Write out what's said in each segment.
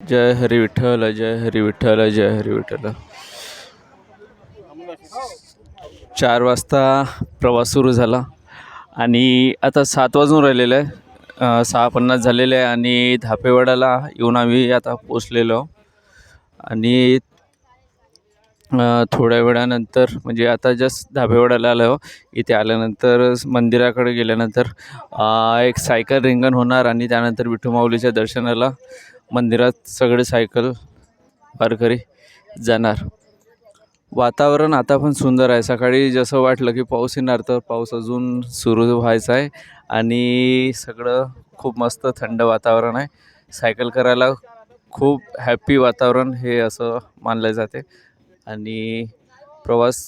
जय हरी विठ्ठल जय हरी विठ्ठल जय हरी विठ्ठल. चार वाजता प्रवास सुरू झाला आणि आता सात वाजून राहिलेलं आहे. सहा पन्नास झालेले आहे आणि धापेवाड्याला येऊन आम्ही आता पोचलेलो आणि थोड्या वेळानंतर म्हणजे आता जस्ट धापेवाड्याला आलो इथे आल्यानंतर मंदिराकडे गेल्यानंतर एक सायकल रिंगण होणार आणि त्यानंतर विठू माऊलीच्या दर्शनाला मंदिरात सगळे सायकल वारकरी जाणार. वातावरण आता पण सुंदर आहे. सकाळी जसं वाटलं की पाऊस येणार तर पाऊस अजून सुरू व्हायचा आहे आणि सगळं खूप मस्त थंड वातावरण आहे. सायकल करायला खूप हॅपी वातावरण हे असं मानलं जाते आणि प्रवास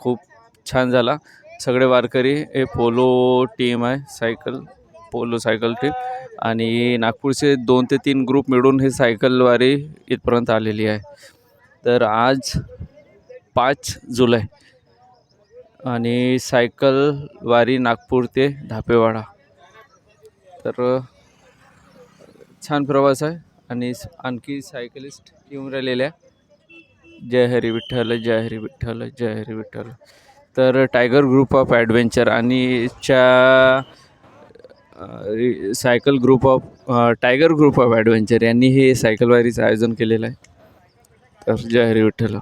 खूप छान झाला. सगळे वारकरी हे पोलो टीम आहे सायकल पोलो सायकल टीम आणि नागपूरचे दोन ते तीन ग्रुप मिळून हे सायकलवारी इथपर्यंत आलेली आहे. तर आज पाच जुलै आणि सायकलवारी नागपूर ते धापेवाडा. तर छान प्रवास आहे आणि आणखी सायकलिस्ट येऊन राहिलेल्या जय हरी विठ्ठल जय हरी विठ्ठल जय हरी विठ्ठल. तर टायगर ग्रुप ऑफ ॲडव्हेंचर आणि च्या cycle group of tiger group of adventure यांनी हे सायकलवारीचं आयोजन केलेलं आहे. तर जय हरी विठ्ठल.